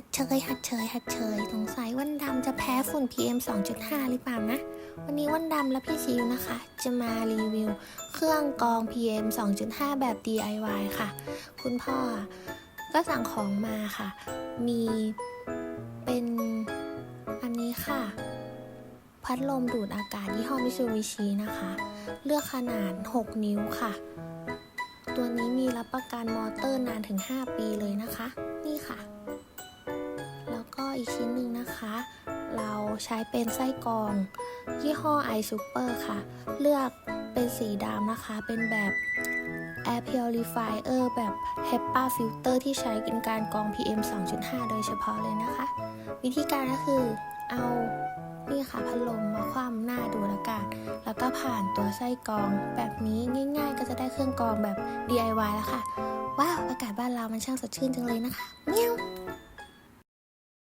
หัดเชยหัดเชยหัดเชยสงสัยวันดำจะแพ้ฝุ่น PM 2.5 หรือเปล่านะ วันนี้วันดำและพี่ชิวนะคะ จะมารีวิว เครื่องกรอง PM 2.5 แบบ DIY ค่ะ คุณพ่อก็สั่งของมาค่ะ มีเป็นอันนี้ค่ะ พัดลมดูดอากาศยี่ห้อมิซูบิชินะคะ เลือกขนาด 6 นิ้วค่ะ ตัวนี้มีรับประกันมอเตอร์นานถึง 5 ปีเลยนะคะ อีกชิ้นหนึ่งนะคะ เราใช้เป็นไส้กรอง ยี่ห้อ i Super ค่ะ เลือกเป็นสีดำนะคะ เป็นแบบ Air Purifier แบบ HEPA Filter ที่ใช้ในการกรอง PM 2.5 โดยเฉพาะเลยนะคะ วิธีการก็คือเอานี่ค่ะพัดลมมาคว่ำหน้าดูอากาศแล้วก็ผ่านตัวไส้กรอง แบบนี้ง่าย ๆ ก็จะได้เครื่องกรองแบบ DIY แล้วค่ะ ว้าว อากาศบ้านเรามันช่างสดชื่นจังเลยนะคะเมียว